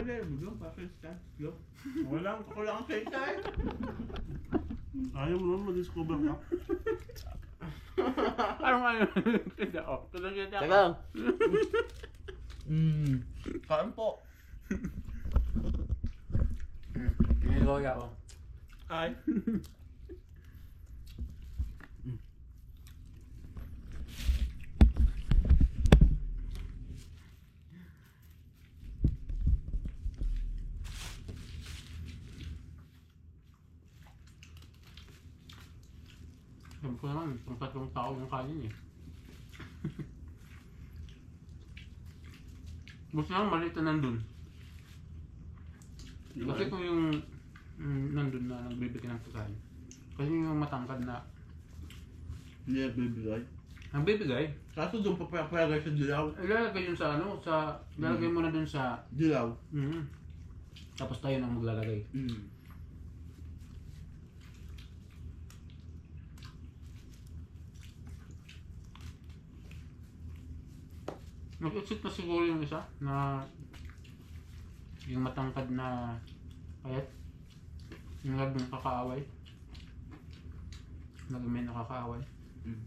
Bigyan pa kayo sa Yo. Wala, ako lang ang kaysa eh. Ayaw mo naman ma-discover ka. Parang ano? Kita ko. Kita kita. Teka lang. Hmm. Kaan po. Niligoy ako. Ay. Sabi pang tatlong tao yung kanin eh. Gusto naman maliit na nandun. Kasi kung yung mm, nandun na nagbibigay ng pagkain. Kasi yung matangkad na Hindi nagbibigay. nagbibigay, Kaso doon pa papayagay sa dilaw. ilalagay yun sa ano, sa, ilalagay mo na dun sa, Dilaw. mm, tapos tayo nang maglalagay. Hmm. Nag-exit na siguro yung isa na yung matangkad na payat. Yung laging kakaaway. Laging may nakakaaway. Mm.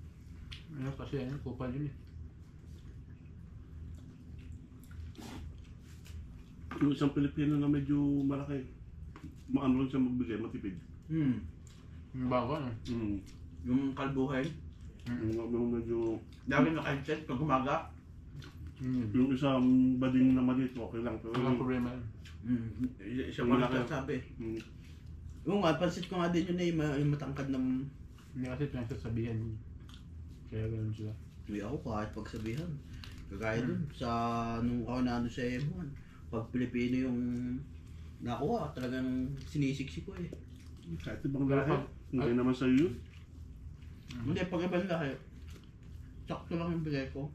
Ano kasi ano, kupal yun eh. Yung isang Pilipino na medyo malaki. Maano lang siya magbigay, matipid. Hmm. Yung bago ano. Mm. Yung kalbuhay. Mm. Yung, yung medyo... Dami naka-headset pag umaga. Yun yun. Yung isang bading na maliit, okay lang. Pero Walang problema yun. Hmm. Isa Yung pa malaki. sabi. Mm, Oo nga, pansit ko nga din yun eh, ma- yung matangkad ng... Hindi kasi pinagsasabihan yun. Kaya ganun sila. Uy, ako kahit pagsabihan. Kagaya dun, sa nung ako na ano sa M1. Pag Pilipino yung nakuha, talagang sinisiksi ko eh. kahit ibang lahi. pag- Hindi naman sa'yo yun. Hindi, pag ibang lahi, sakto lang yung bigay ko.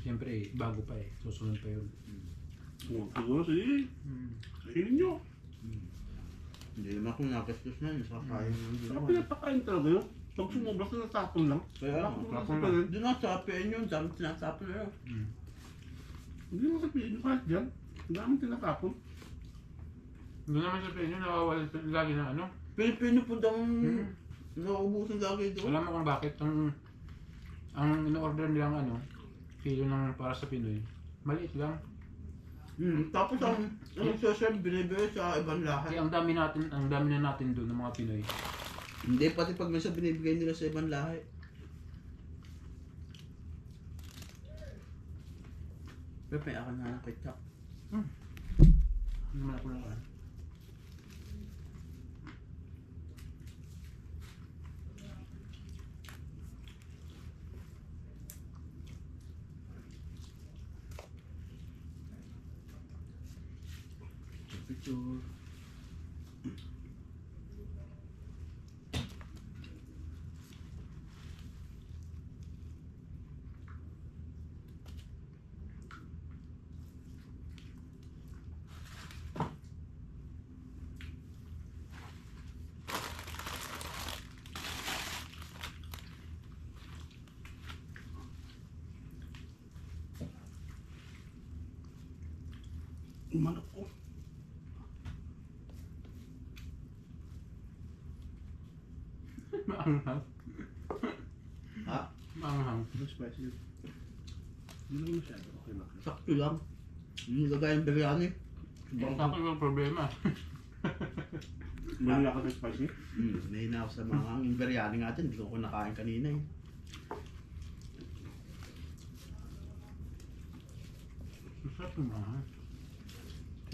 Siyempre eh, bago pa eh. Susunod pa yun. Oh, siguro, sige, Mm. kainin nyo. Hindi naman akong nagastos na yun, saka kaya yung Saka pinapakain talaga yun. Pag sumobra sa natapon lang. Kaya Wala lang, kang tapon sasabihin. Doon na sa PN yun, dami tinatapon na yun. Mm. Hindi mo sabihin nyo kahit dyan. Ang daming tinatapon. Doon naman sa Pino, nawawala lagi na ano. Pilipino po daw Mm. nauubusan lagi doon. Alam mo kung bakit? Ang ang in-order nilang ano, kilo ng para sa Pinoy, maliit lang. Hmm. Tapos ang ang social binibigay sa ibang lahat. Kaya ang dami natin, ang dami na natin doon ng mga Pinoy. Hindi, pati pag minsan binibigay nila sa ibang lahi. Pero may akin na ng ketchup. Hindi naman ako lang. Picture. Manok ko. Maanghang. Ha? Maanghang. Ano spicy? Hindi lang masyado. Okay lang. Sakto lang. Yung lagay ng biryani. Yung sa akin yung problema. Lang ka spicy? Hmm, nahina ako sa mga yung biryani nga din. Hindi ko ko nakain kanina eh. Masarap yung maanghang.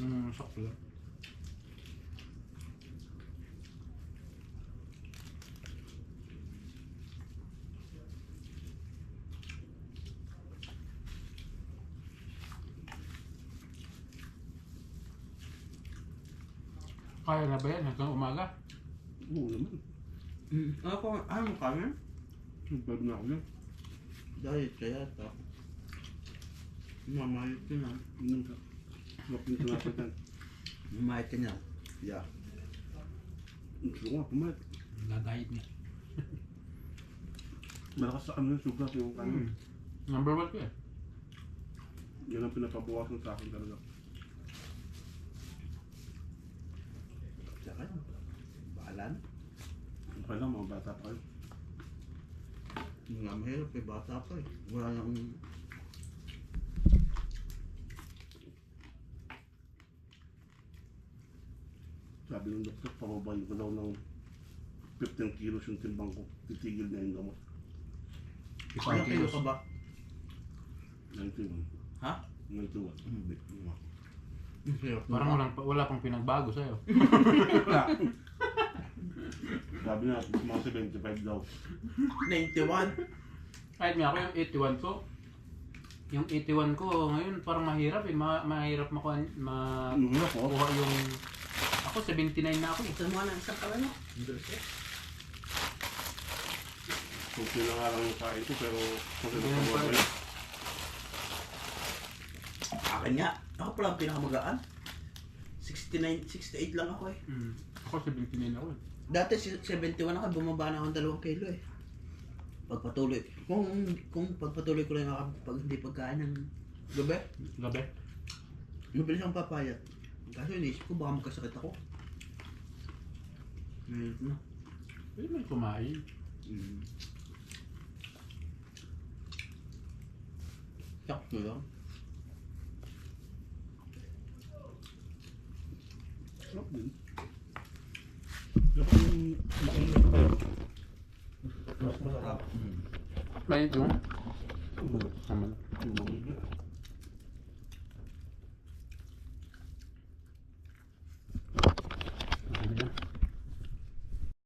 Yung sakto lang. Kaya na ba yan hanggang umaga? Oo naman. Hmm. Ako, ano mo kami? Nagbago na ako yan. Diet kaya ito. Mamayot ka na. Inom ka. Huwag yung tinapit yan. Mamayot ka na. Yeah. Gusto ko nga pumayat. Na-diet niya. Malakas sa ano yung sugar yung kanin. Mm. Number one ko eh. Yan ang pinapabawasan sa akin talaga. Sa akin, na. Okay lang, mga bata pa. Yung nga mahirap eh, bata pa eh. Wala nang... Sabi ng doktor, pababayin ko daw ng 15 kilos yung timbang ko. Titigil na yung gamot. Isang Ilang kilo kilos. ka ba? 91. Ha? 91. Hindi. Hirap Parang walang, wala pang pinagbago sa'yo. Sabi na, mga 75 daw. 91. Kahit nga ako yung 81 ko, yung 81 ko ngayon parang mahirap eh. Ma mahirap makuha, ma Ano na po? kuha yung... Ako 79 na ako eh. Ito mo na isang kalan mo. Kunti na nga lang yung kain ko, pero na Ganun pa pababayin. rin. Akin nga. Ako pala ang pinakamagaan. 69, 68 lang ako eh. Mm. Ako 79 ako eh. Dati si- 71 ako, bumaba na ako ng 2 kilo eh. Pagpatuloy. Kung kung pagpatuloy ko lang ako pag hindi pagkain ng gabi, Gabi. mabilis ang papayat. Kaso inisip ko baka magkasakit ako. Ngayon na. Pwede mo kumain. Mm. Sakto lang. Sarap din. Dapat yung mainit pa yun. Mas masarap. Mm. Mainit yung? Mm. Naman.